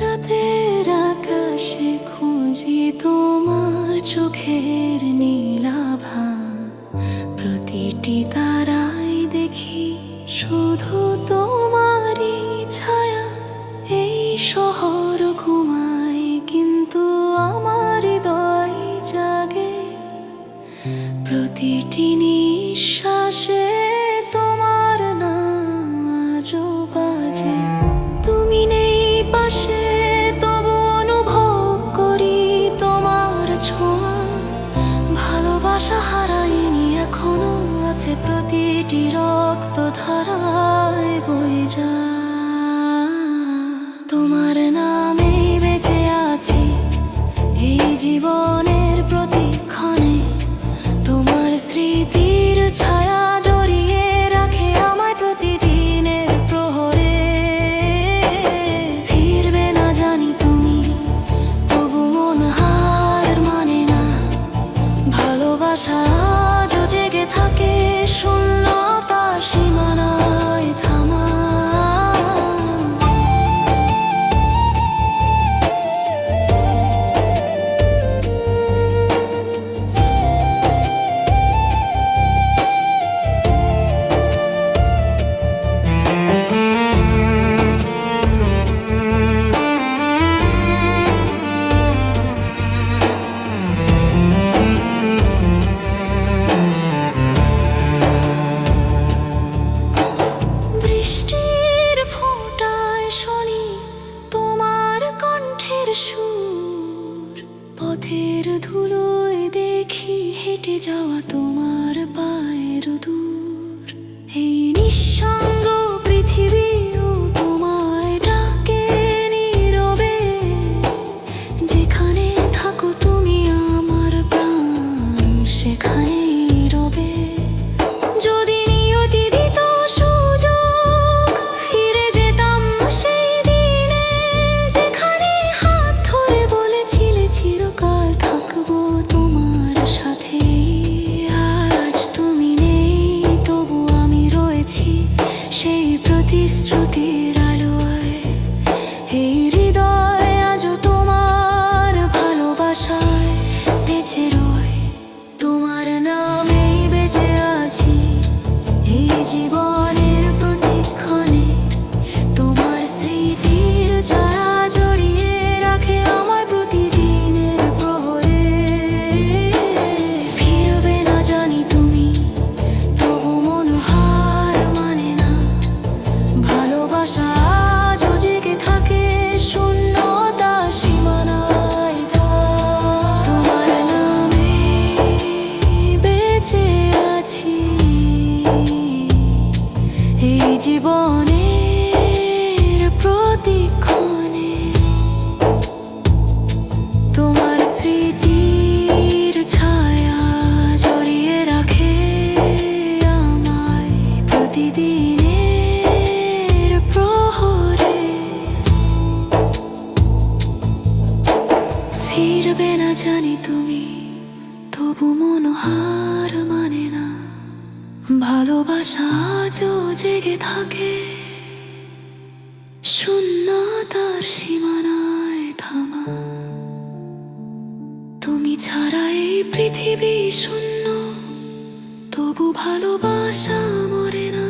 রাতের আকাশে খুঁজি তোমার চোখের নীলাভা প্রতিটি তারাই দেখি শুধু তোমারই ছায়া। এই শহর ঘুমায় কিন্তু আমার হৃদয় জাগে। প্রতিটি নিঃশ্বাসে তোমার নামে বেঁচে আছি। এই জীবনের প্রতিক্ষণে তোমার স্মৃতির ছায়া জড়িয়ে রাখে আমায় প্রতিদিনের প্রহরে। ফিরবে না জানি তুমি, তবু মন মানে না। ভালোবাসা আজও জেগে থাকে শূন্যতার পথের ধুলোয় দেখি হেঁটে যাওয়া তোমার পায়ের দূর। এই নিঃসঙ্গ পৃথিবীও তোমায় ডাকে নীরবে। যেখানে থাকো তুমি আমার প্রাণ সেখানেই জীবনের প্রতিক্ষণে তোমার স্মৃতির ছায়া জড়িয়ে রাখে আমার প্রতিদিনের প্রহরে। ফিরবে না জানি তুমি, তবু মনোহার মানে না, ভালোবাসা প্রতিক্ষণে তোমার স্মৃতির ছায়া জড়িয়ে রাখে আমায় প্রতিদিনের প্রহরে। ফিরবে না জানি তুমি, তবু মন হার মানে না। ভালোবাসা আজও জেগে থাকে। শূন্যতার সীমানায় থামা। তুমি ছাড়া এই পৃথিবী শূন্য তবু ভালোবাসা মরে না।